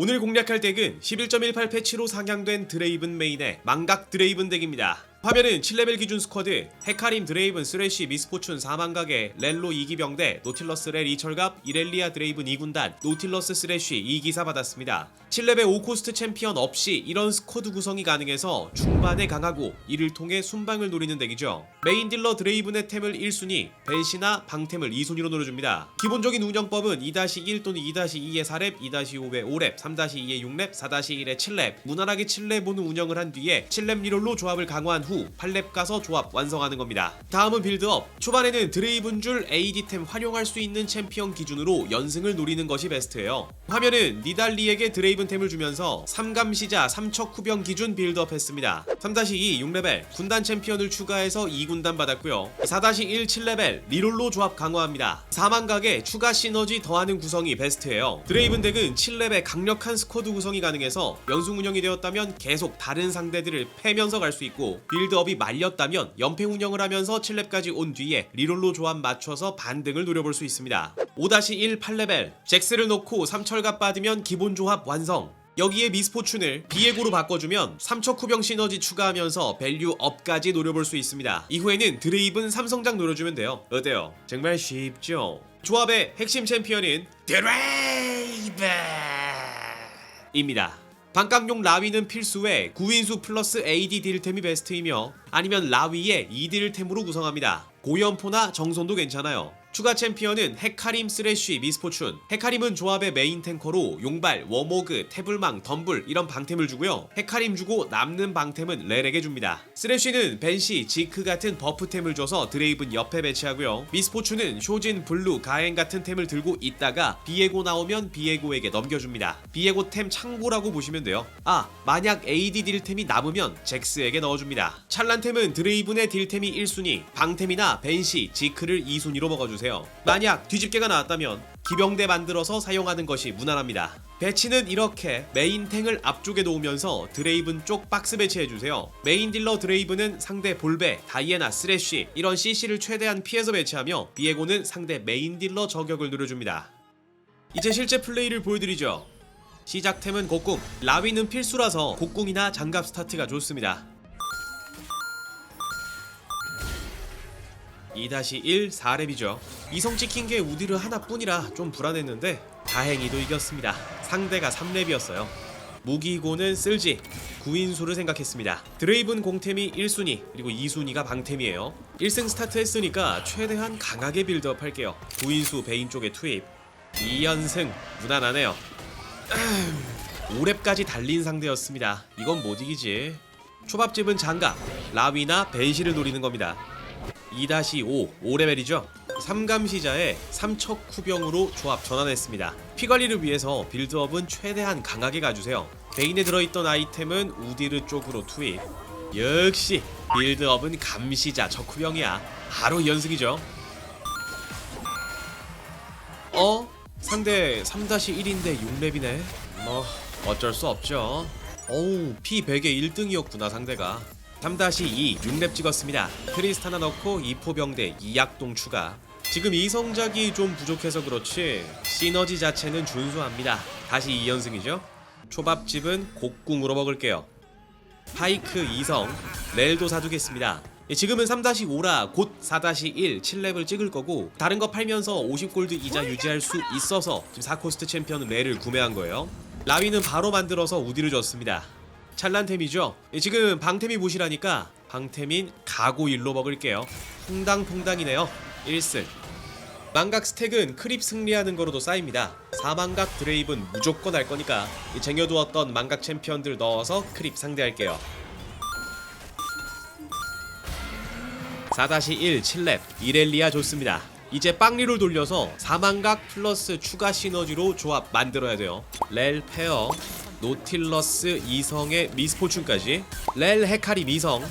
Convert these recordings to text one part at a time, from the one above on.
오늘 공략할 덱은 11.18 패치로 상향된 드레이븐 메인의 망각 드레이븐 덱입니다. 화면은 7레벨 기준 스쿼드, 헤카림 드레이븐 쓰레쉬 미스포춘 사망각의 렐로 2기병 대, 노틸러스 렐 2철갑, 이렐리아 드레이븐 2군단, 노틸러스 쓰레쉬 2기사 받았습니다. 7레벨 5코스트 챔피언 없이 이런 스쿼드 구성이 가능해서 중반에 강하고 이를 통해 순방을 노리는 덱이죠. 메인 딜러 드레이븐의 템을 1순위, 벤시나 방템을 2순위로 노려줍니다. 기본적인 운영법은 2-1 또는 2-2의 4렙, 2-5의 5렙, 3-2의 6렙, 4-1의 7렙, 무난하게 7렙 은 운영을 한 뒤에 7렙 리롤로 조합을 강화한 후 8렙 가서 조합 완성하는 겁니다. 다음은 빌드업. 초반에는 드레이븐 줄 AD템 활용할 수 있는 챔피언 기준으로 연승을 노리는 것이 베스트예요. 화면은 니달리에게 드레이븐 템을 주면서 3감시자 3척 후병 기준 빌드업 했습니다. 3-2 6레벨 군단 챔피언을 추가해서 2군단 받았고요. 4-1 7레벨 리롤로 조합 강화합니다. 사망각에 추가 시너지 더하는 구성이 베스트예요. 드레이븐 덱은 7렙의 강력한 스쿼드 구성이 가능해서 연승 운영이 되었다면 계속 다른 상대들을 패면서 갈 수 있고 빌드업이 말렸다면 연패 운영을 하면서 7렙까지 온 뒤에 리롤로 조합 맞춰서 반등을 노려볼 수 있습니다. 5-1 8레벨 잭스를 놓고 3철갑 받으면 기본 조합 완성. 여기에 미스포춘을 비에고로 바꿔주면 3척 후병 시너지 추가하면서 밸류 업까지 노려볼 수 있습니다. 이후에는 드레이븐 삼성장 노려주면 돼요. 어때요? 정말 쉽죠? 조합의 핵심 챔피언은 드레이븐입니다. 반깡용 라위는 필수에 구인수 플러스 AD 딜템이 베스트이며 아니면 라위의 2딜템으로 구성합니다. 고연포나 정손도 괜찮아요. 추가 챔피언은 헤카림 쓰레쉬 미스포춘. 헤카림은 조합의 메인 탱커로 용발, 워모그, 태블망, 덤블 이런 방템을 주고요. 헤카림 주고 남는 방템은 렐에게 줍니다. 쓰레쉬는 벤시, 지크 같은 버프템을 줘서 드레이븐 옆에 배치하고요. 미스포춘은 쇼진, 블루, 가엔 같은 템을 들고 있다가 비에고 나오면 비에고에게 넘겨줍니다. 비에고 템 창고라고 보시면 돼요. 아 만약 AD 딜템이 남으면 잭스에게 넣어줍니다. 찰란템은 드레이븐의 딜템이 1순위 방템이나 벤시, 지크를 2순위로 먹어주세요 만약 뒤집개가 나왔다면 기병대 만들어서 사용하는 것이 무난합니다. 배치는 이렇게 메인 탱을 앞쪽에 놓으면서 드레이븐 쪽 박스 배치해주세요. 메인 딜러 드레이븐은 상대 볼베, 다이애나, 쓰레쉬 이런 CC를 최대한 피해서 배치하며 비에고는 상대 메인 딜러 저격을 누려줍니다. 이제 실제 플레이를 보여드리죠. 시작템은 곡궁, 라위는 필수라서 곡궁이나 장갑 스타트가 좋습니다. 2-1 4렙이죠. 이성 찍힌 게 우디르 하나뿐이라 좀 불안했는데 다행히도 이겼습니다. 상대가 3렙이었어요. 무기고는 쓸지 9인수를 생각했습니다. 드레이븐 공템이 1순위 그리고 2순위가 방템이에요. 1승 스타트 했으니까 최대한 강하게 빌드업 할게요. 9인수 베인 쪽에 투입 2연승 무난하네요. 5렙까지 달린 상대였습니다. 이건 못 이기지. 초밥집은 장갑, 라위나 벤시를 노리는 겁니다. 2-5 5레벨이죠? 3감시자에 3척 후병으로 조합 전환했습니다. 피관리를 위해서 빌드업은 최대한 강하게 가주세요. 베인에 들어있던 아이템은 우디르 쪽으로 투입. 역시 빌드업은 감시자 적후병이야. 바로 연승이죠. 어? 상대 3-1인데 6렙이네? 뭐 어쩔 수 없죠. 어우 피 100에 1등이었구나 상대가 3-2 6렙 찍었습니다. 크리스타나 넣고 2포병대 2약동 추가. 지금 이 성작이 좀 부족해서 그렇지 시너지 자체는 준수합니다. 다시 2연승이죠. 초밥집은 곡궁으로 먹을게요. 파이크 2성 렐도 사두겠습니다. 예, 지금은 3-5라 곧 4-1 7렙을 찍을 거고 다른 거 팔면서 50골드 이자 유지할 수 있어서 지금 4코스트 챔피언 렐을 구매한 거예요. 라위는 바로 만들어서 우디를 줬습니다. 찰란템이죠. 예, 지금 방템이 무시라니까 방템인 가고 일로 먹을게요. 퐁당퐁당이네요. 1승. 망각 스택은 크립 승리하는 거로도 쌓입니다. 사망각 드레이븐 무조건 할 거니까 이 쟁여두었던 망각 챔피언들 넣어서 크립 상대할게요. 4-1 7렙 이렐리아 좋습니다. 이제 빵리를 돌려서 사망각 플러스 추가 시너지로 조합 만들어야 돼요. 렐 페어 노틸러스 이성의 미스포춘까지 렐 헤카리 미성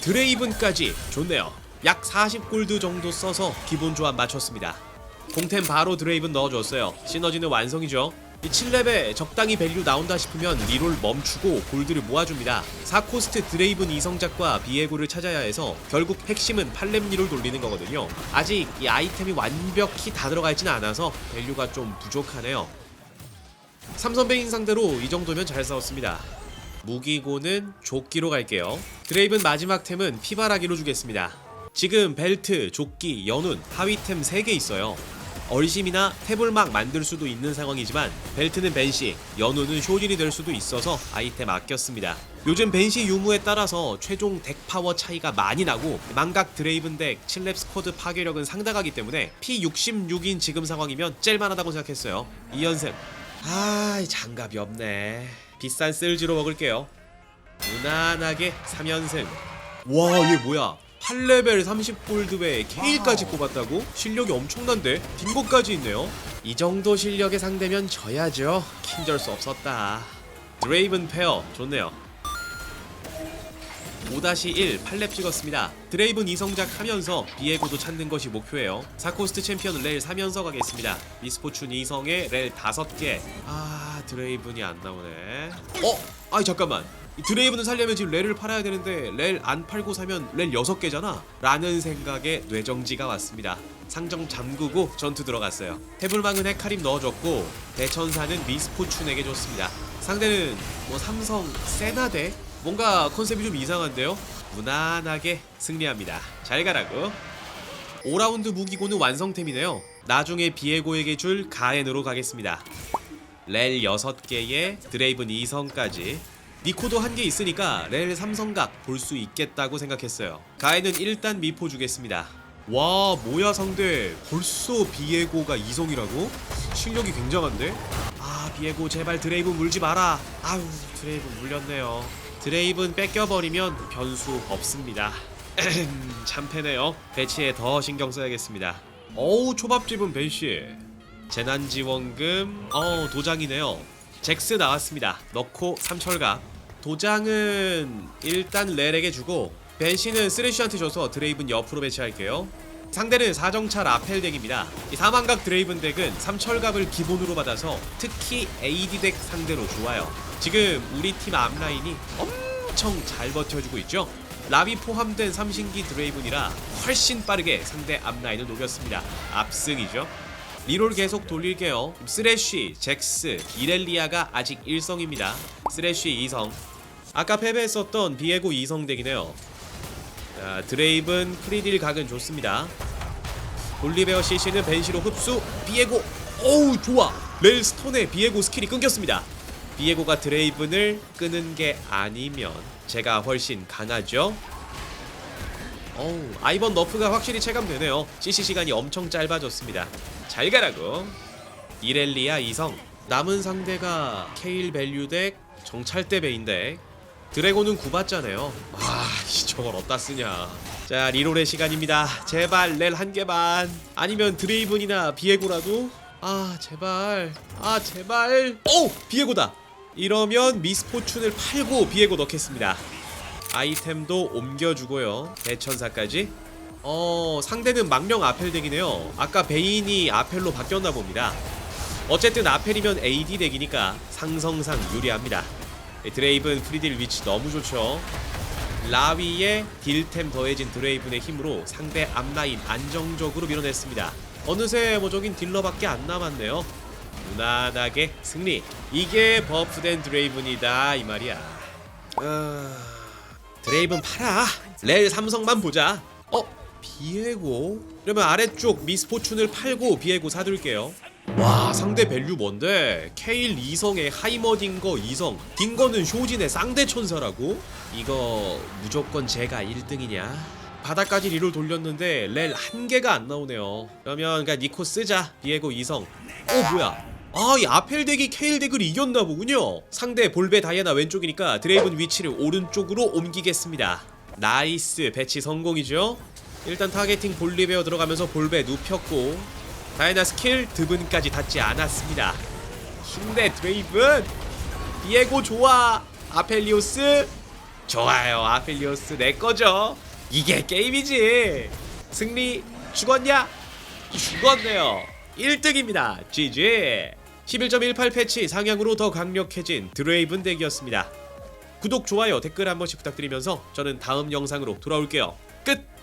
드레이븐까지 좋네요. 약 40골드 정도 써서 기본 조합 맞췄습니다. 공템 바로 드레이븐 넣어줬어요. 시너지는 완성이죠. 이 7렙에 적당히 밸류 나온다 싶으면 리롤 멈추고 골드를 모아줍니다. 4코스트 드레이븐 이성작과 비에고를 찾아야 해서 결국 핵심은 8렙 리롤 돌리는 거거든요. 아직 이 아이템이 완벽히 다 들어가 있지는 않아서 밸류가 좀 부족하네요 삼선배인 상대로 이 정도면 잘 싸웠습니다. 무기고는 조끼로 갈게요. 드레이븐 마지막 템은 피바라기로 주겠습니다. 지금 벨트, 조끼, 연운, 하위템 3개 있어요. 얼심이나 태블막 만들 수도 있는 상황이지만 벨트는 벤시, 연운은 쇼진이 될 수도 있어서 아이템 아꼈습니다. 요즘 벤시 유무에 따라서 최종 덱 파워 차이가 많이 나고 망각 드레이븐 덱 7렙 스쿼드 파괴력은 상당하기 때문에 P66인 지금 상황이면 짤만하다고 생각했어요. 2연승. 아, 이 장갑이 없네. 비싼 쓸지로 먹을게요. 무난하게 3연승. 와, 얘 뭐야? 8레벨 30골드에 케일까지 뽑았다고? 실력이 엄청난데? 딩고까지 있네요. 이 정도 실력의 상대면 져야죠. 킨절 수 없었다. 드레이븐 페어 좋네요. 5-1 8렙 찍었습니다. 드레이븐 이성작 하면서 비에고도 찾는 것이 목표예요. 사코스트 챔피언 렐 3연서 가겠습니다. 미스포춘 이성에 렐 5개. 아 드레이븐이 안 나오네. 어? 아니 잠깐만. 이 드레이븐을 살려면 지금 렐을 팔아야 되는데 렐 안 팔고 사면 렐 6개잖아. 라는 생각에 뇌정지가 왔습니다. 상점 잠그고 전투 들어갔어요. 태블망은 헤카림 넣어줬고 대천사는 미스포춘에게 줬습니다. 상대는 뭐 삼성 세나대 뭔가 컨셉이 좀 이상한데요. 무난하게 승리합니다. 잘 가라고. 5라운드 무기고는 완성템이네요. 나중에 비에고에게 줄 가엔으로 가겠습니다. 렐 6개에 드레이븐 2성까지 니코도 한 개 있으니까 렐 3성각 볼 수 있겠다고 생각했어요. 가엔은 일단 미포 주겠습니다. 와 뭐야 상대 벌써 비에고가 2성이라고? 실력이 굉장한데? 아 비에고 제발 드레이븐 물지 마라 아우 드레이븐 물렸네요 드레이븐 뺏겨버리면 변수 없습니다. 참 패네요. 배치에 더 신경 써야겠습니다. 어우 초밥집은 벤씨. 재난지원금. 어 도장이네요. 잭스 나왔습니다. 넣고 삼철각 도장은 일단 렐에게 주고 벤씨는 쓰레쉬한테 줘서 드레이븐 옆으로 배치할게요. 상대는 사정찰 아펠 덱입니다. 이 사망각 드레이븐 덱은 삼철갑을 기본으로 받아서 특히 AD 덱 상대로 좋아요. 지금 우리 팀 앞라인이 엄 청 잘 버텨주고 있죠. 라비 포함된 삼신기 드레이븐이라 훨씬 빠르게 상대 앞라인을 녹였습니다. 압승이죠. 리롤 계속 돌릴게요. 쓰레쉬, 잭스, 이렐리아가 아직 1성입니다. 쓰레쉬 2성. 아까 패배했었던 비에고 2성 덱이네요. 자, 드레이븐 프리딜 각은 좋습니다. 올리베어 CC는 벤시로 흡수. 비에고. 어우 좋아. 렐스톤의 비에고 스킬이 끊겼습니다. 비에고가 드레이븐을 끄는 게 아니면 제가 훨씬 강하죠. 어우 아이번 너프가 확실히 체감되네요. CC 시간이 엄청 짧아졌습니다. 잘 가라고. 이렐리아 이성. 남은 상대가 케일 밸류 덱 정찰대 베인 덱 드래곤은 구봤잖아요. 아, 이 저걸 어디다 쓰냐. 자, 리롤의 시간입니다. 제발 렐 한 개만. 아니면 드레이븐이나 비에고라도. 아, 제발. 아, 제발. 오, 비에고다. 이러면 미스포춘을 팔고 비에고 넣겠습니다. 아이템도 옮겨주고요. 대천사까지. 어, 상대는 망령 아펠 덱이네요. 아까 베인이 아펠로 바뀌었나 봅니다. 어쨌든 아펠이면 AD 덱이니까 상성상 유리합니다. 드레이븐 프리딜 위치 너무 좋죠. 라위에 딜템 더해진 드레이븐의 힘으로 상대 앞라인 안정적으로 밀어냈습니다. 어느새 뭐 저긴 딜러밖에 안 남았네요. 무난하게 승리. 이게 버프된 드레이븐이다 이 말이야. 아... 드레이븐 팔아. 렐 삼성만 보자. 어? 비에고? 그러면 아래쪽 미스포춘을 팔고 비에고 사둘게요. 와 상대 밸류 뭔데? 케일 2성에 하이머딩거 2성 딩거는 쇼진의 쌍대 천사라고? 이거 무조건 제가 1등이냐? 바닥까지 리롤 돌렸는데 렐 한 개가 안 나오네요 그러면 그냥 니코 쓰자 비에고 2성 어 뭐야 아 이 아펠 덱이 케일 덱을 이겼나 보군요 상대 볼베 다이애나 왼쪽이니까 드레이븐 위치를 오른쪽으로 옮기겠습니다 나이스 배치 성공이죠 일단 타겟팅 볼리베어 들어가면서 볼베 눕혔고 다이나 스킬 드분까지 닿지 않았습니다. 힘내 드레이븐. 비에고 좋아. 아펠리오스 좋아요. 아펠리오스 내 거죠. 이게 게임이지. 승리 죽었냐? 죽었네요. 1등입니다. GG. 11.18 패치 상향으로 더 강력해진 드레이븐 덱이었습니다. 구독, 좋아요, 댓글 한 번씩 부탁드리면서 저는 다음 영상으로 돌아올게요. 끝!